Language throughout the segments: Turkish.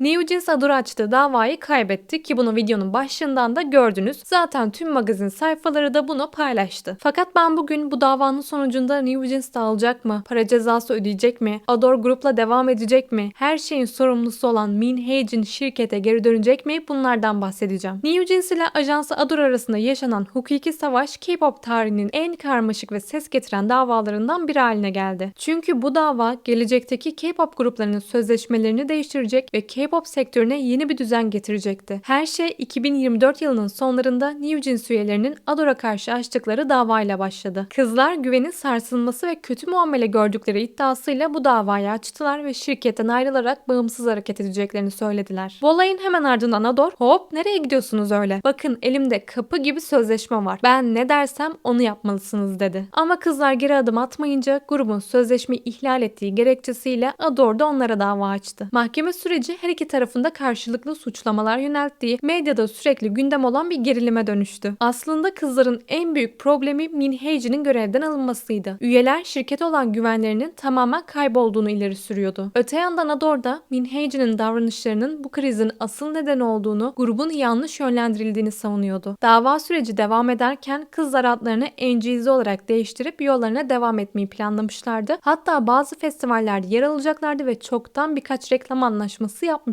New Jeans Adore açtığı davayı kaybetti ki bunu videonun başlığından da gördünüz. Zaten tüm magazin sayfaları da bunu paylaştı. Fakat ben bugün bu davanın sonucunda New Jeans dağılacak mı? Para cezası ödeyecek mi? Adore Group'la devam edecek mi? Her şeyin sorumlusu olan Min Haejin şirkete geri dönecek mi? Bunlardan bahsedeceğim. New Jeans ile ajansı Adore arasında yaşanan hukuki savaş K-pop tarihinin en karmaşık ve ses getiren davalarından biri haline geldi. Çünkü bu dava gelecekteki K-pop gruplarının sözleşmelerini değiştirecek ve K-pop sektörüne yeni bir düzen getirecekti. Her şey 2024 yılının sonlarında New Jeans üyelerinin Adore'a karşı açtıkları davayla başladı. Kızlar güvenin sarsılması ve kötü muamele gördükleri iddiasıyla bu davayı açtılar ve şirketten ayrılarak bağımsız hareket edeceklerini söylediler. Bu olayın hemen ardından Adore, hop nereye gidiyorsunuz öyle? Bakın elimde kapı gibi sözleşme var. Ben ne dersem onu yapmalısınız dedi. Ama kızlar geri adım atmayınca grubun sözleşmeyi ihlal ettiği gerekçesiyle Adore da onlara dava açtı. Mahkeme süreci her iki tarafında karşılıklı suçlamalar yönelttiği medyada sürekli gündem olan bir gerilime dönüştü. Aslında kızların en büyük problemi Min Haejin'in görevden alınmasıydı. Üyeler şirkete olan güvenlerinin tamamen kaybolduğunu ileri sürüyordu. Öte yandan Adore da Min Haejin'in davranışlarının bu krizin asıl nedeni olduğunu, grubun yanlış yönlendirildiğini savunuyordu. Dava süreci devam ederken kızlar adlarını NGZ olarak değiştirip yollarına devam etmeyi planlamışlardı. Hatta bazı festivallerde yer alacaklardı ve çoktan birkaç reklam anlaşması yapmışlardı.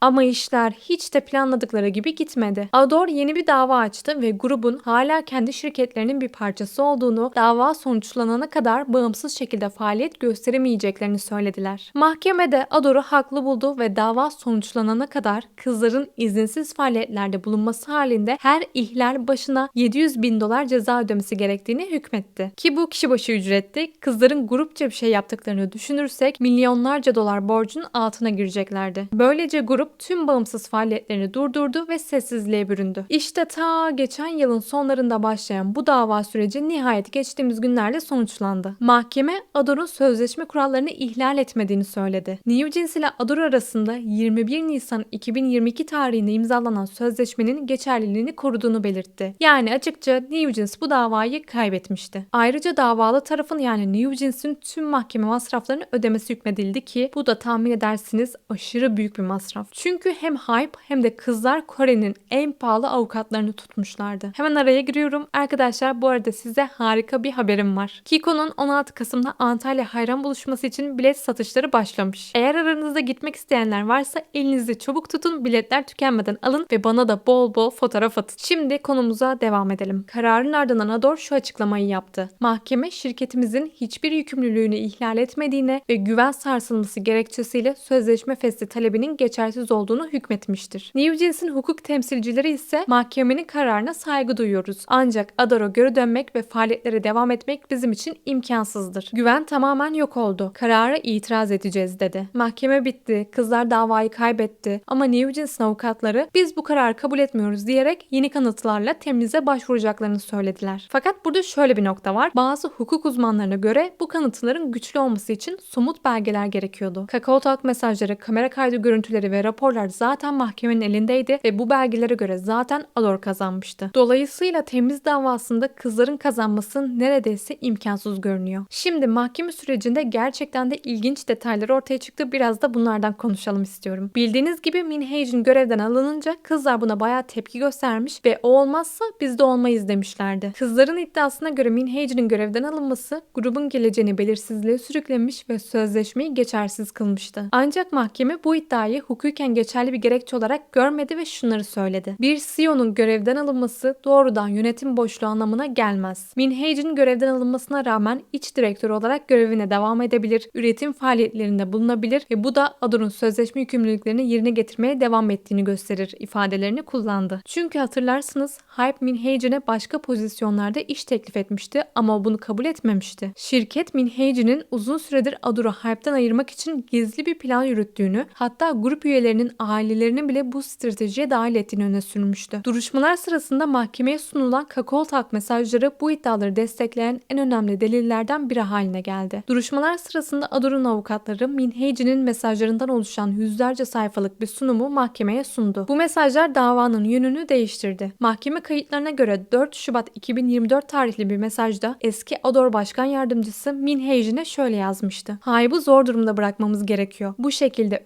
Ama işler hiç de planladıkları gibi gitmedi. Adore yeni bir dava açtı ve grubun hala kendi şirketlerinin bir parçası olduğunu, dava sonuçlanana kadar bağımsız şekilde faaliyet gösteremeyeceklerini söylediler. Mahkemede Adore'u haklı buldu ve dava sonuçlanana kadar kızların izinsiz faaliyetlerde bulunması halinde her ihlal başına 700 bin dolar ceza ödemesi gerektiğini hükmetti. Ki bu kişi başı ücretti. Kızların grupça bir şey yaptıklarını düşünürsek milyonlarca dolar borcun altına gireceklerdi. Böylece grup tüm bağımsız faaliyetlerini durdurdu ve sessizliğe büründü. İşte ta geçen yılın sonlarında başlayan bu dava süreci nihayet geçtiğimiz günlerde sonuçlandı. Mahkeme Adore'un sözleşme kurallarını ihlal etmediğini söyledi. New Jeans ile Adore arasında 21 Nisan 2022 tarihinde imzalanan sözleşmenin geçerliliğini koruduğunu belirtti. Yani açıkça New Jeans bu davayı kaybetmişti. Ayrıca davalı tarafın yani New Jeans'in tüm mahkeme masraflarını ödemesi hükmedildi ki bu da tahmin edersiniz aşırı büyük bir masraf. Çünkü hem Hype hem de kızlar Kore'nin en pahalı avukatlarını tutmuşlardı. Hemen araya giriyorum. Arkadaşlar bu arada size harika bir haberim var. Kiko'nun 16 Kasım'da Antalya hayran buluşması için bilet satışları başlamış. Eğer aranızda gitmek isteyenler varsa elinizi çabuk tutun biletler tükenmeden alın ve bana da bol bol fotoğraf atın. Şimdi konumuza devam edelim. Kararın ardından Ador şu açıklamayı yaptı. Mahkeme şirketimizin hiçbir yükümlülüğünü ihlal etmediğine ve güven sarsılması gerekçesiyle sözleşme fesli talebinin geçersiz olduğunu hükmetmiştir. New Jeans'in hukuk temsilcileri ise mahkemenin kararına saygı duyuyoruz. Ancak Ador'a geri dönmek ve faaliyetlere devam etmek bizim için imkansızdır. Güven tamamen yok oldu. Karara itiraz edeceğiz dedi. Mahkeme bitti. Kızlar davayı kaybetti. Ama New Jeans'in avukatları biz bu kararı kabul etmiyoruz diyerek yeni kanıtlarla temize başvuracaklarını söylediler. Fakat burada şöyle bir nokta var. Bazı hukuk uzmanlarına göre bu kanıtların güçlü olması için somut belgeler gerekiyordu. Kakao Talk mesajları, kamera kaydı görüntüleri ve raporlar zaten mahkemenin elindeydi ve bu belgelere göre zaten Ador kazanmıştı. Dolayısıyla temiz davasında kızların kazanması neredeyse imkansız görünüyor. Şimdi mahkeme sürecinde gerçekten de ilginç detaylar ortaya çıktı. Biraz da bunlardan konuşalım istiyorum. Bildiğiniz gibi Min Haejin görevden alınınca kızlar buna bayağı tepki göstermiş ve o olmazsa biz de olmayız demişlerdi. Kızların iddiasına göre Min Haejin'in görevden alınması grubun geleceğini belirsizliğe sürüklemiş ve sözleşmeyi geçersiz kılmıştı. Ancak mahkeme bu iddiayı hukuken geçerli bir gerekçe olarak görmedi ve şunları söyledi. Bir CEO'nun görevden alınması doğrudan yönetim boşluğu anlamına gelmez. Min Haejin görevden alınmasına rağmen iç direktör olarak görevine devam edebilir, üretim faaliyetlerinde bulunabilir ve bu da Ador'un sözleşme yükümlülüklerini yerine getirmeye devam ettiğini gösterir ifadelerini kullandı. Çünkü hatırlarsınız Hype Min Haejin'e başka pozisyonlarda iş teklif etmişti ama bunu kabul etmemişti. Şirket Min Haejin'in uzun süredir Ador'u Hype'den ayırmak için gizli bir plan yürüttüğünü hatta grup üyelerinin ailelerinin bile bu stratejiye dahil ettiğini öne sürmüştü. Duruşmalar sırasında mahkemeye sunulan Kakao Talk mesajları bu iddiaları destekleyen en önemli delillerden biri haline geldi. Duruşmalar sırasında Ador'un avukatları Min Haejin'in mesajlarından oluşan yüzlerce sayfalık bir sunumu mahkemeye sundu. Bu mesajlar davanın yönünü değiştirdi. Mahkeme kayıtlarına göre 4 Şubat 2024 tarihli bir mesajda eski Ador Başkan Yardımcısı Min Haejin'e şöyle yazmıştı. Hype'ı zor durumda bırakmamız gerekiyor. Bu şekilde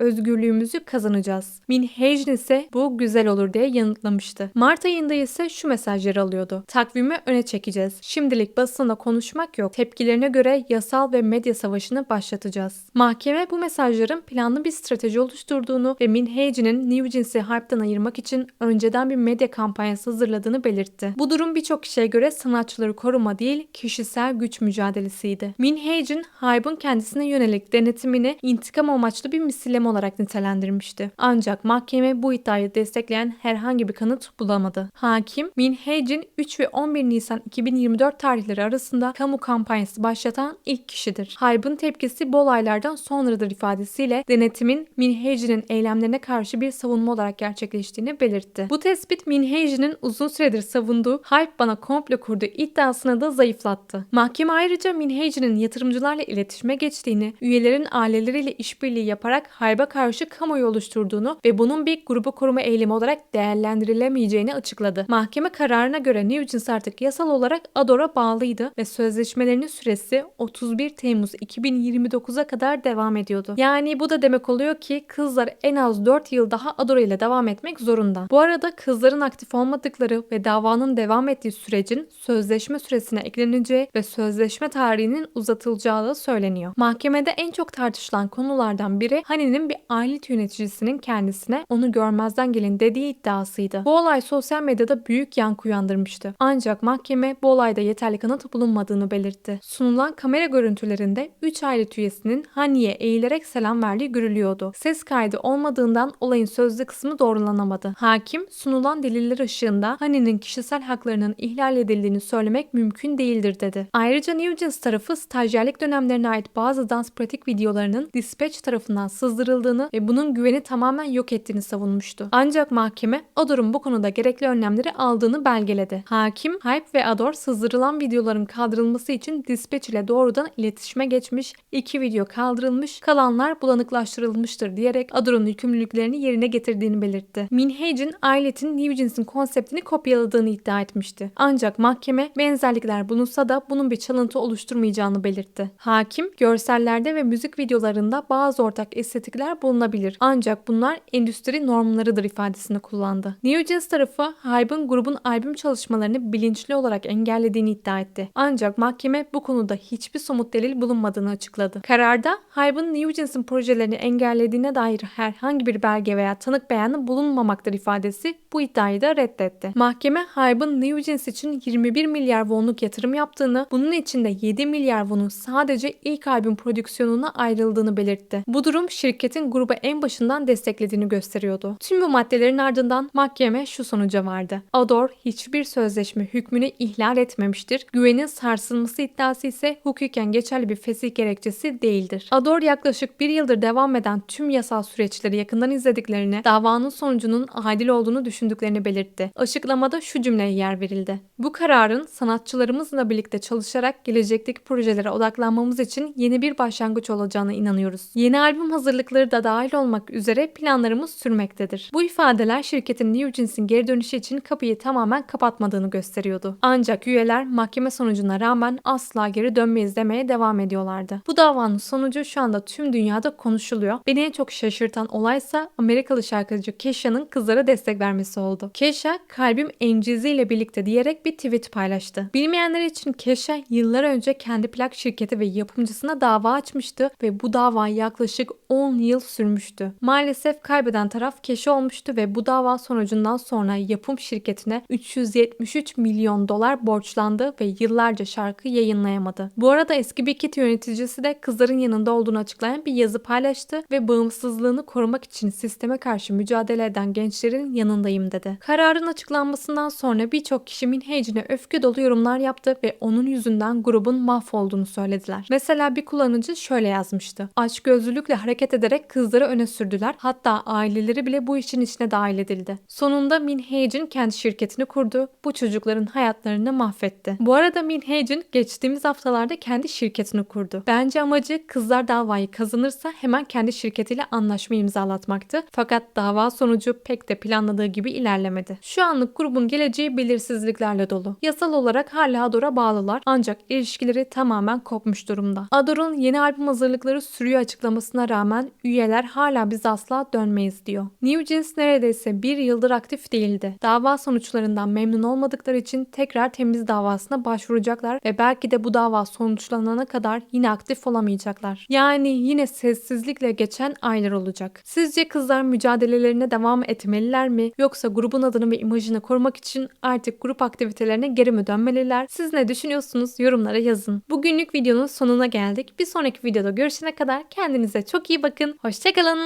ödülümüzü kazanacağız. Min Hejin ise bu güzel olur diye yanıtlamıştı. Mart ayında ise şu mesajları alıyordu. Takvimi öne çekeceğiz. Şimdilik basında konuşmak yok. Tepkilerine göre yasal ve medya savaşını başlatacağız. Mahkeme bu mesajların planlı bir strateji oluşturduğunu ve Min Hejin'in New Jeans'i hype'dan ayırmak için önceden bir medya kampanyası hazırladığını belirtti. Bu durum birçok kişiye göre sanatçıları koruma değil, kişisel güç mücadelesiydi. Min Hejin, Hype'ın kendisine yönelik denetimini intikam amaçlı bir misilleme olarak nitelendirmişti. Ancak mahkeme bu iddiayı destekleyen herhangi bir kanıt bulamadı. Hakim, Min Hejin 3 ve 11 Nisan 2024 tarihleri arasında kamu kampanyası başlatan ilk kişidir. Hype'ın tepkisi bu olaylardan sonradır ifadesiyle denetimin Min Hejin'in eylemlerine karşı bir savunma olarak gerçekleştiğini belirtti. Bu tespit Min Hejin'in uzun süredir savunduğu Hype bana komplo kurdu iddiasını da zayıflattı. Mahkeme ayrıca Min Hejin'in yatırımcılarla iletişime geçtiğini, üyelerin aileleriyle işbirliği yaparak Hype'a karşı kamuoyu oluşturduğunu ve bunun bir grubu koruma eylemi olarak değerlendirilemeyeceğini açıkladı. Mahkeme kararına göre Jeans artık yasal olarak Ador'a bağlıydı ve sözleşmelerinin süresi 31 Temmuz 2029'a kadar devam ediyordu. Yani bu da demek oluyor ki kızlar en az 4 yıl daha Adora ile devam etmek zorunda. Bu arada kızların aktif olmadıkları ve davanın devam ettiği sürecin sözleşme süresine ekleneceği ve sözleşme tarihinin uzatılacağı da söyleniyor. Mahkemede en çok tartışılan konulardan biri Hani'nin bir aile yöneticisinin kendisine onu görmezden gelin dediği iddiasıydı. Bu olay sosyal medyada büyük yankı uyandırmıştı. Ancak mahkeme bu olayda yeterli kanıt bulunmadığını belirtti. Sunulan kamera görüntülerinde 3 aile üyesinin Hani'ye eğilerek selam verdiği görülüyordu. Ses kaydı olmadığından olayın sözlü kısmı doğrulanamadı. Hakim sunulan deliller ışığında Hani'nin kişisel haklarının ihlal edildiğini söylemek mümkün değildir dedi. Ayrıca New Jeans tarafı stajyerlik dönemlerine ait bazı dans pratik videolarının Dispatch tarafından sızdırıldığını ve bunun güveni tamamen yok ettiğini savunmuştu. Ancak mahkeme Ador'un bu konuda gerekli önlemleri aldığını belgeledi. Hakim, Hype ve Ador sızdırılan videoların kaldırılması için Dispatch ile doğrudan iletişime geçmiş, iki video kaldırılmış, kalanlar bulanıklaştırılmıştır diyerek Ador'un yükümlülüklerini yerine getirdiğini belirtti. Min Hejin, ailetin New Jeans'in konseptini kopyaladığını iddia etmişti. Ancak mahkeme benzerlikler bulunsa da bunun bir çalıntı oluşturmayacağını belirtti. Hakim, görsellerde ve müzik videolarında bazı ortak estetikler bulunabilir. Ancak bunlar endüstri normlarıdır ifadesini kullandı. New Jeans tarafı Hype'ın grubun albüm çalışmalarını bilinçli olarak engellediğini iddia etti. Ancak mahkeme bu konuda hiçbir somut delil bulunmadığını açıkladı. Kararda Hype'ın New Jeans'in projelerini engellediğine dair herhangi bir belge veya tanık beyanı bulunmamaktır ifadesi bu iddiayı da reddetti. Mahkeme Hype'ın New Jeans için 21 milyar wonluk yatırım yaptığını, bunun içinde 7 milyar wonun sadece ilk albüm prodüksiyonuna ayrıldığını belirtti. Bu durum şirketin grubu en başından desteklediğini gösteriyordu. Tüm bu maddelerin ardından mahkeme şu sonuca vardı. Ador hiçbir sözleşme hükmünü ihlal etmemiştir. Güvenin sarsılması iddiası ise hukuken geçerli bir fesih gerekçesi değildir. Ador yaklaşık bir yıldır devam eden tüm yasal süreçleri yakından izlediklerini, davanın sonucunun adil olduğunu düşündüklerini belirtti. Açıklamada şu cümleye yer verildi. Bu kararın sanatçılarımızla birlikte çalışarak gelecekteki projelere odaklanmamız için yeni bir başlangıç olacağına inanıyoruz. Yeni albüm hazırlıkları da dahil olmak üzere planlarımız sürmektedir. Bu ifadeler şirketin New Jeans'in geri dönüşü için kapıyı tamamen kapatmadığını gösteriyordu. Ancak üyeler mahkeme sonucuna rağmen asla geri dönmeyiz demeye devam ediyorlardı. Bu davanın sonucu şu anda tüm dünyada konuşuluyor. Beni en çok şaşırtan olaysa Amerikalı şarkıcı Kesha'nın kızlara destek vermesi oldu. Kesha kalbim encizi ile birlikte diyerek bir tweet paylaştı. Bilmeyenler için Kesha yıllar önce kendi plak şirketi ve yapımcısına dava açmıştı ve bu dava yaklaşık 10 yıl sürmüştü. Maalesef kaybeden taraf Kesha olmuştu ve bu dava sonucundan sonra yapım şirketine 373 milyon dolar borçlandı ve yıllarca şarkı yayınlayamadı. Bu arada eski bir kit yöneticisi de kızların yanında olduğunu açıklayan bir yazı paylaştı ve bağımsızlığını korumak için sisteme karşı mücadele eden gençlerin yanındayım dedi. Kararın açıklanmasından sonra birçok kişi Minhej'ine öfke dolu yorumlar yaptı ve onun yüzünden grubun mahvolduğunu söylediler. Mesela bir kullanıcı şöyle yazmıştı. Açgözlülükle hareket ederek kızları öne sürdüler. Hatta aileleri bile bu işin içine dahil edildi. Sonunda Minhej'in kendi şirketini kurdu. Bu çocukların hayatlarını mahvetti. Bu arada Minhej'in geçtiğimiz haftalarda kendi şirketini kurdu. Bence amacı kızlar davayı kazanırsa hemen kendi şirketiyle anlaşma imzalatmaktı. Fakat dava sonucu pek de planladığı gibi ilerlemedi. Şu anlık grubun geleceği belirsizliklerle dolu. Yasal olarak hala Ador'a bağlılar ancak ilişkileri tamamen kopmuş durumda. Ador'un yeni albüm hazırlıkları sürüyor açıklamasına rağmen üyeler hala hala biz asla dönmeyiz diyor. New Jeans neredeyse bir yıldır aktif değildi. Dava sonuçlarından memnun olmadıkları için tekrar temiz davasına başvuracaklar ve belki de bu dava sonuçlanana kadar yine aktif olamayacaklar. Yani yine sessizlikle geçen aylar olacak. Sizce kızlar mücadelelerine devam etmeliler mi yoksa grubun adını ve imajını korumak için artık grup aktivitelerine geri mi dönmeliler? Siz ne düşünüyorsunuz? Yorumlara yazın. Bugünlük videonun sonuna geldik. Bir sonraki videoda görüşene kadar kendinize çok iyi bakın. Hoşçakalın.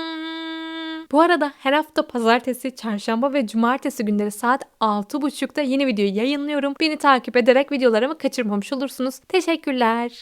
Bu arada her hafta pazartesi, çarşamba ve cumartesi günleri saat 6.30'da yeni videoyu yayınlıyorum. Beni takip ederek videolarımı kaçırmamış olursunuz. Teşekkürler.